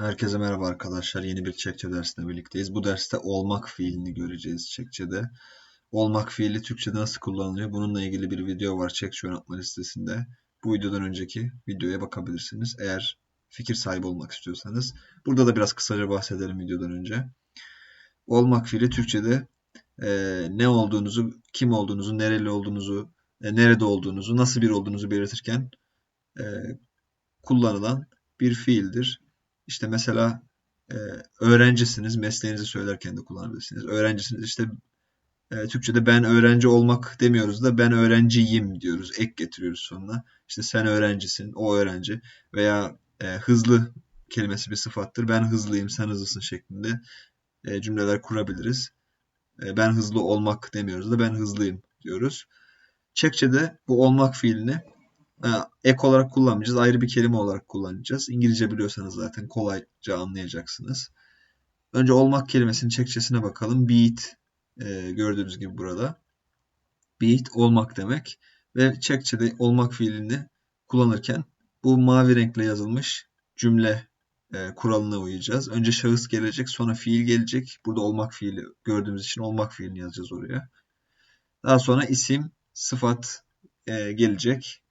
Herkese merhaba arkadaşlar. Yeni bir Çekçe dersine birlikteyiz. Bu derste olmak fiilini göreceğiz Çekçe'de. Olmak fiili Türkçe'de nasıl kullanılıyor? Bununla ilgili bir video var Çekçe öğretme listesinde. Bu videodan önceki videoya bakabilirsiniz. Eğer fikir sahibi olmak istiyorsanız. Burada da biraz kısaca bahsedelim videodan önce. Olmak fiili Türkçe'de e, ne olduğunuzu, kim olduğunuzu, nereli olduğunuzu, e, nerede olduğunuzu, nasıl bir olduğunuzu belirtirken e, kullanılan bir fiildir. İşte mesela e, öğrencisiniz, mesleğinizi söylerken de kullanabilirsiniz. Öğrencisiniz işte e, Türkçe'de ben öğrenci olmak demiyoruz da ben öğrenciyim diyoruz. Ek getiriyoruz sonuna. İşte sen öğrencisin, o öğrenci veya e, hızlı kelimesi bir sıfattır. Ben hızlıyım, sen hızlısın şeklinde e, cümleler kurabiliriz. E, ben hızlı olmak demiyoruz da ben hızlıyım diyoruz. Çekçe'de bu olmak fiilini ek olarak kullanmayacağız. Ayrı bir kelime olarak kullanacağız. İngilizce biliyorsanız zaten kolayca anlayacaksınız. Önce olmak kelimesinin Çekçesine bakalım. Beat e, gördüğünüz gibi burada. Beat olmak demek. Ve Çekçe'de olmak fiilini kullanırken bu mavi renkle yazılmış cümle e, kuralına uyacağız. Önce şahıs gelecek sonra fiil gelecek. Burada olmak fiili gördüğümüz için olmak fiilini yazacağız oraya. Daha sonra isim, sıfat e, gelecek.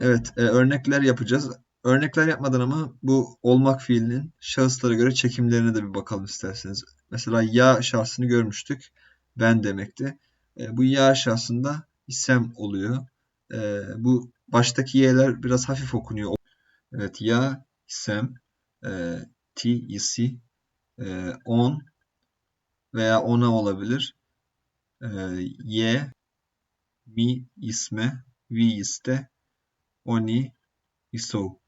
Evet, e, örnekler yapacağız. Örnekler yapmadan ama bu olmak fiilinin şahıslara göre çekimlerine de bir bakalım isterseniz. Mesela ya şahsını görmüştük. Ben demekti. E, bu ya şahsında isem oluyor. E, bu baştaki y'ler biraz hafif okunuyor. Evet ya isem e, ti isi e, on veya ona olabilir. E, ye mi isme vi iste Oni Isou.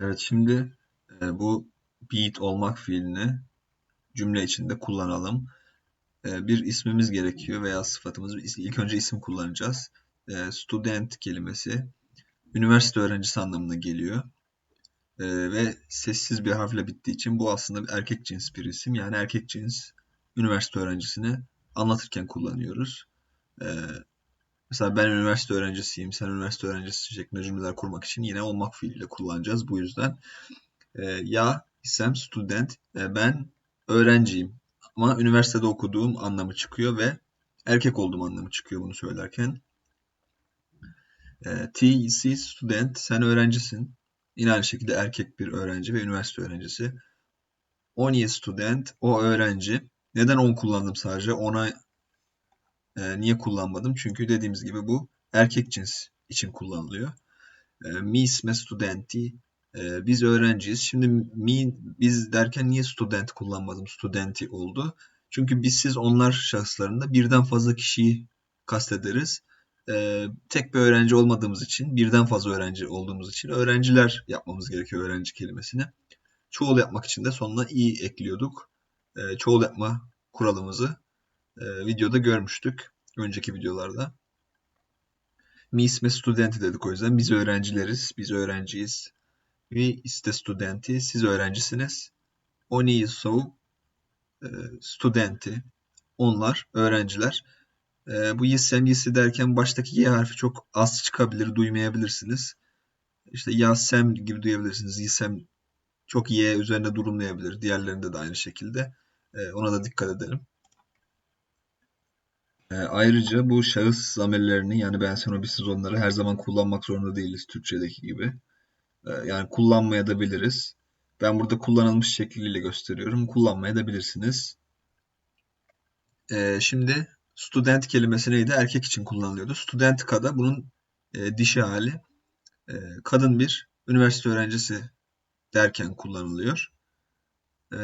Evet şimdi e, bu beat olmak fiilini cümle içinde kullanalım. E, bir ismimiz gerekiyor veya sıfatımız. İlk önce isim kullanacağız. E, student kelimesi üniversite öğrencisi anlamına geliyor. E, ve sessiz bir harfle bittiği için bu aslında bir erkek cins bir isim. Yani erkek cins üniversite öğrencisini anlatırken kullanıyoruz. E, Mesela ben üniversite öğrencisiyim, sen üniversite öğrencisi şeklinde cümleler kurmak için yine olmak fiiliyle kullanacağız. Bu yüzden e, ya isem student, e, ben öğrenciyim ama üniversitede okuduğum anlamı çıkıyor ve erkek olduğum anlamı çıkıyor bunu söylerken. E, T isi student, sen öğrencisin. Yine aynı şekilde erkek bir öğrenci ve üniversite öğrencisi. On is student, o öğrenci. Neden on kullandım sadece? Ona e, niye kullanmadım? Çünkü dediğimiz gibi bu erkek cins için kullanılıyor. E, mi isme studenti. E, biz öğrenciyiz. Şimdi mi biz derken niye student kullanmadım? Studenti oldu. Çünkü biz siz onlar şahıslarında birden fazla kişiyi kastederiz. E, tek bir öğrenci olmadığımız için, birden fazla öğrenci olduğumuz için öğrenciler yapmamız gerekiyor öğrenci kelimesini. Çoğul yapmak için de sonuna i ekliyorduk. E, çoğul yapma kuralımızı e, videoda görmüştük. Önceki videolarda. Mi isme studenti dedik o yüzden. Biz öğrencileriz. Biz öğrenciyiz. Mi iste studenti. Siz öğrencisiniz. Oni so e, studenti. Onlar öğrenciler. E, bu yisem yisi derken baştaki y harfi çok az çıkabilir. Duymayabilirsiniz. İşte yasem gibi duyabilirsiniz. Yisem çok y üzerinde durulmayabilir. Diğerlerinde de aynı şekilde. E, ona da dikkat edelim. E, ayrıca bu şahıs zamirlerini yani ben sen o biz onları her zaman kullanmak zorunda değiliz Türkçedeki gibi. E, yani kullanmaya da biliriz. Ben burada kullanılmış şekliyle gösteriyorum. Kullanmaya da bilirsiniz. E, şimdi student kelimesi neydi? Erkek için kullanılıyordu. Studentika da bunun e, dişi hali. E, kadın bir üniversite öğrencisi derken kullanılıyor. E,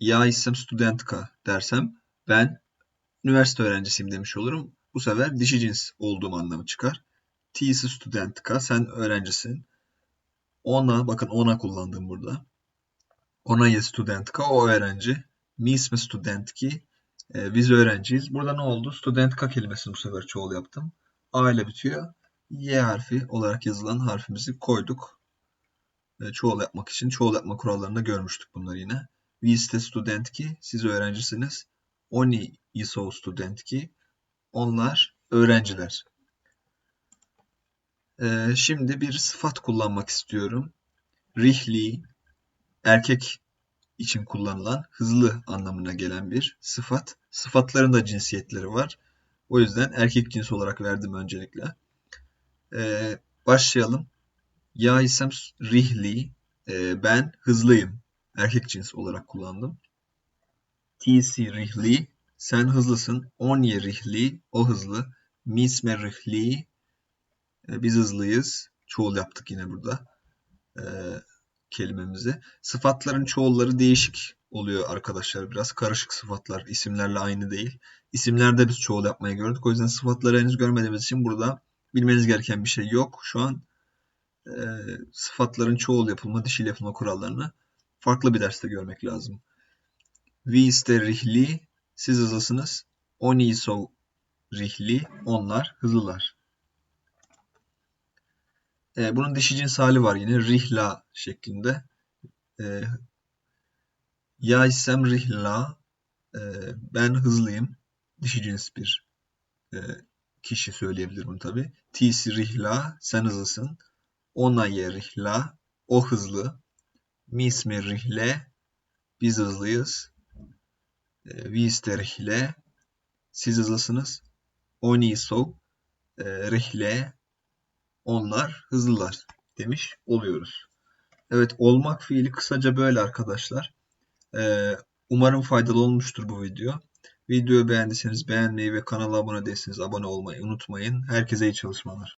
ya isem studentka dersem ben üniversite öğrencisiyim demiş olurum. Bu sefer dişi cins olduğum anlamı çıkar. T'si studentka, sen öğrencisin. Ona, bakın ona kullandım burada. Ona ye studentka, o öğrenci. Mi ismi studentki, e, biz öğrenciyiz. Burada ne oldu? Studentka kelimesini bu sefer çoğul yaptım. A ile bitiyor. Y harfi olarak yazılan harfimizi koyduk. E, çoğul yapmak için çoğul yapma kurallarında görmüştük bunları yine. Vi ste studentki, siz öğrencisiniz. Oni ISO studentki onlar öğrenciler. Ee, şimdi bir sıfat kullanmak istiyorum. Rihli, erkek için kullanılan hızlı anlamına gelen bir sıfat. Sıfatların da cinsiyetleri var. O yüzden erkek cins olarak verdim öncelikle. Ee, başlayalım. Ya isem rihli, ee, ben hızlıyım. Erkek cins olarak kullandım. TC rihli, sen hızlısın. Onye rihli, o hızlı. Misme rihli, e, biz hızlıyız. Çoğul yaptık yine burada e, kelimemizi. Sıfatların çoğulları değişik oluyor arkadaşlar. Biraz karışık sıfatlar. isimlerle aynı değil. İsimlerde biz çoğul yapmayı gördük. O yüzden sıfatları henüz görmediğimiz için burada bilmeniz gereken bir şey yok. Şu an e, sıfatların çoğul yapılma, dişil yapılma kurallarını farklı bir derste görmek lazım. Vi iste rihli, siz hızlısınız. Oni so rihli, onlar hızlılar. E, bunun dişi cins hali var yine. Rihla şeklinde. E, ya isem rihla. E, ben hızlıyım. Dişi cins bir e, kişi söyleyebilir bunu tabi. Tisi rihla. Sen hızlısın. Onaye rihla. O hızlı. Mismi rihle. Biz hızlıyız. E, Viste rihle. Siz hızlısınız. Oni so. E, rihle onlar hızlılar demiş oluyoruz. Evet olmak fiili kısaca böyle arkadaşlar. Ee, umarım faydalı olmuştur bu video. Videoyu beğendiyseniz beğenmeyi ve kanala abone değilseniz abone olmayı unutmayın. Herkese iyi çalışmalar.